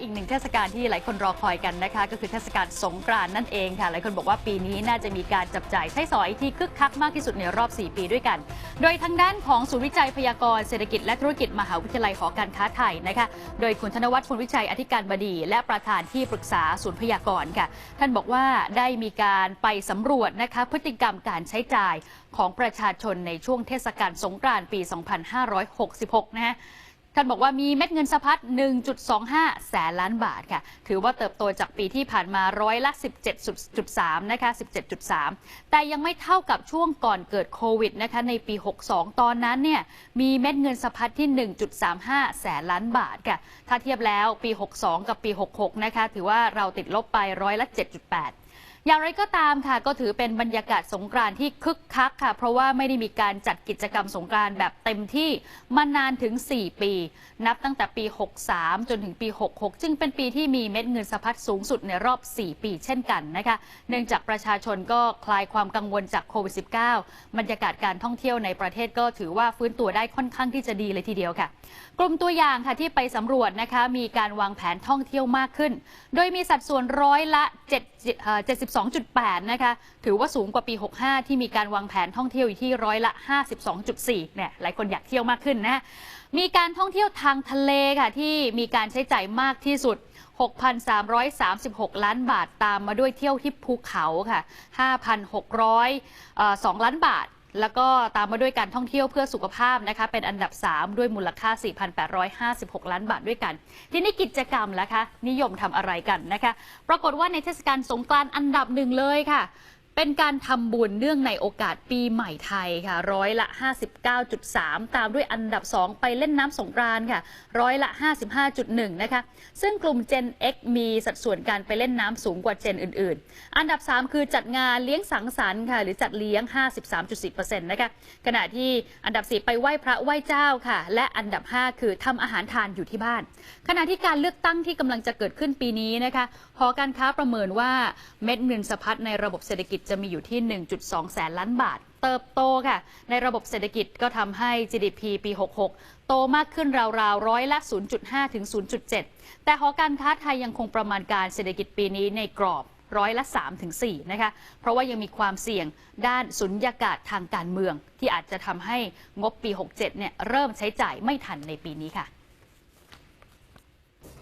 อีกหนึ่งเทศกาลที่หลายคนรอคอยกันนะคะ ก็คือเทศกาลสงกรานนั่นเองค่ะ หลายคนบอกว่าปีนี้น่าจะมีการจับจ่ายใช้สอยที่คึกคักมากที่สุดในรอบ 4 ปีด้วยกัน โดยทางด้านของศูนย์วิจัยพยากรณ์เศรษฐกิจและธุรกิจมหาวิทยาลัยหอการค้าไทยนะคะ โดยคุณธนวัฒน์พลวิชัยอธิการบดี และประธานที่ปรึกษาศูนย์พยากรณ์ค่ะ ท่านบอกว่าได้มีการไปสำรวจนะคะพฤติกรรมการใช้จ่ายของประชาชนในช่วงเทศกาลสงกรานต์ปี 2566 นะฮะ ท่านบอกว่ามีเม็ดเงินสะพัด 1.25 แสนล้านบาทค่ะ ถือว่าเติบโตจากปีที่ผ่านมาร้อยละ 17.3 นะคะ 17.3 แต่ยังไม่เท่ากับช่วงก่อนเกิดโควิดนะคะ ในปี 62 ตอนนั้นเนี่ย มีเม็ดเงินสะพัดที่ 1.35 แสนล้านบาทค่ะ ถ้าเทียบแล้วปี 62 กับปี 66 นะคะ ถือว่าเราติดลบไปร้อยละ 7.8 อย่างไรก็ตามค่ะ ก็ถือเป็นบรรยากาศสงกรานที่คึกคักค่ะ เพราะว่าไม่ได้มีการจัดกิจกรรมสงกรานแบบเต็มที่มานานถึง 4 ปี นับตั้งแต่ปี 63 จนถึงปี 66 จึงเป็นปีที่มีเม็ดเงินสะพัดสูงสุดในรอบ 4 ปีเช่นกันนะคะ เนื่องจากประชาชนก็คลายความกังวลจากโควิด -19 บรรยากาศการท่องเที่ยวในประเทศก็ถือว่าฟื้นตัวได้ค่อนข้างที่จะดีเลยทีเดียวค่ะ กลุ่มตัวอย่างค่ะที่ไปสำรวจนะคะมีการวางแผนท่องเที่ยวมากขึ้น โดยมีสัดส่วนร้อยละ7เ2.8 นะคะ ถือว่าสูงกว่าปี 65 ที่มีการวางแผนท่องเที่ยวอยู่ที่ร้อยละ 52.4 เนี่ย หลายคนอยากเที่ยวมากขึ้นนะ มีการท่องเที่ยวทางทะเลค่ะที่มีการใช้จ่ายมากที่สุด 6,336 ล้านบาทตามมาด้วยเที่ยวที่ภูเขาค่ะ 5,602 ล้านบาท แล้วก็ตามมาด้วยการท่องเที่ยวเพื่อสุขภาพนะคะเป็นอันดับ 3 ด้วยมูลค่า 4,856 ล้านบาทด้วยกัน ทีนี้กิจกรรมล่ะคะนิยมทำอะไรกันนะคะ ปรากฏว่าในเทศกาลสงกรานต์อันดับหนึ่งเลยค่ะ เป็นการทำบุญเนื่องในโอกาสปีใหม่ไทยค่ะ ร้อยละ 59.3 ตามด้วยอันดับ 2 ไปเล่นน้ำสงกรานต์ค่ะ ร้อยละ 55.1 นะคะ ซึ่งกลุ่ม Gen X มีสัดส่วนการไปเล่นน้ำสูงกว่าเจนอื่น ๆ อันดับ 3 คือจัดงานเลี้ยงสังสรรค์ค่ะ หรือจัดเลี้ยง 53.4%นะคะ ขณะที่อันดับ 4 ไปไหว้พระไหว้เจ้าค่ะ และอันดับ 5 คือทำอาหารทานอยู่ที่บ้าน ขณะที่การเลือกตั้งที่กำลังจะเกิดขึ้นปีนี้นะคะหอการค้าประเมินว่าเม็ดเงินสะพัดในระบบเศรษฐกิจจะมีอยู่ที่ 1.2 แสนล้านบาท เติบโตค่ะ ในระบบเศรษฐกิจก็ทำให้ GDP ปี 66 โตมากขึ้นราวๆร้อยละ 0.5 ถึง 0.7 แต่หอการค้าไทยยังคงประมาณการเศรษฐกิจปีนี้ในกรอบร้อยละ3ถึง4นะคะ เพราะว่ายังมีความเสี่ยงด้านสุญญากาศทางการเมือง ที่อาจจะทำให้งบปี 67 เนี่ยเริ่มใช้จ่ายไม่ทันในปีนี้ค่ะ